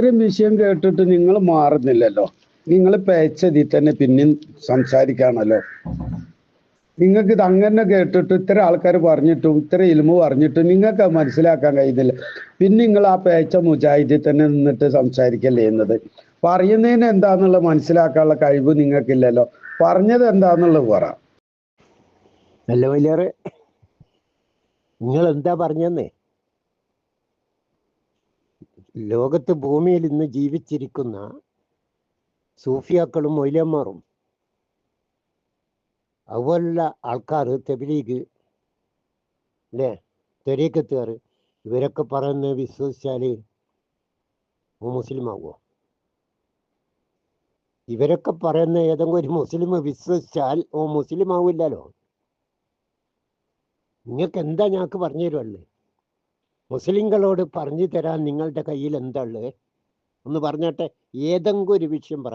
ഇത്രയും വിഷയം കേട്ടിട്ട് നിങ്ങൾ മാറുന്നില്ലല്ലോ. നിങ്ങൾ പേച്ചതിൽ തന്നെ പിന്നെയും സംസാരിക്കാണല്ലോ. നിങ്ങൾക്ക് ഇത് അങ്ങനെ കേട്ടിട്ട് ഇത്ര ആൾക്കാർ പറഞ്ഞിട്ടും ഇത്ര ഇൽമു പറഞ്ഞിട്ടും നിങ്ങൾക്ക് മനസ്സിലാക്കാൻ കഴിയുന്നില്ല. പിന്നെ നിങ്ങൾ ആ പേച്ച മുജാഹിദിൽ തന്നെ നിന്നിട്ട് സംസാരിക്കല്ലേ എന്നത്? പറയുന്നതിന് എന്താന്നുള്ള മനസ്സിലാക്കാനുള്ള കഴിവ് നിങ്ങൾക്കില്ലല്ലോ. പറഞ്ഞത് എന്താന്നുള്ളത് പറ. നല്ല വലിയ നിങ്ങൾ എന്താ പറഞ്ഞെന്നേ? ലോകത്ത് ഭൂമിയിൽ ഇന്ന് ജീവിച്ചിരിക്കുന്ന സൂഫിയാക്കളും മൊയ്ലന്മാരും അതുപോലുള്ള ആൾക്കാർ തെബിലീഗ് അല്ലേ തെരീക്കത്തുകാർ ഇവരൊക്കെ പറയുന്നത് വിശ്വസിച്ചാൽ മുസ്ലിം ആവുമോ ഇവരൊക്കെ പറയുന്ന ഏതെങ്കിലും ഒരു മുസ്ലിം വിശ്വസിച്ചാൽ ഓ മുസ്ലിം ആവില്ലല്ലോ നിങ്ങൾക്ക് എന്താ ഞങ്ങൾക്ക് പറഞ്ഞു തരുമല്ലേ മുസ്ലിങ്ങളോട് പറഞ്ഞു തരാൻ നിങ്ങളുടെ കയ്യിൽ എന്താ ഉള്ളത്? ഒന്ന് പറഞ്ഞാട്ടെ ഏതെങ്കിലും ഒരു വിഷയം പറ.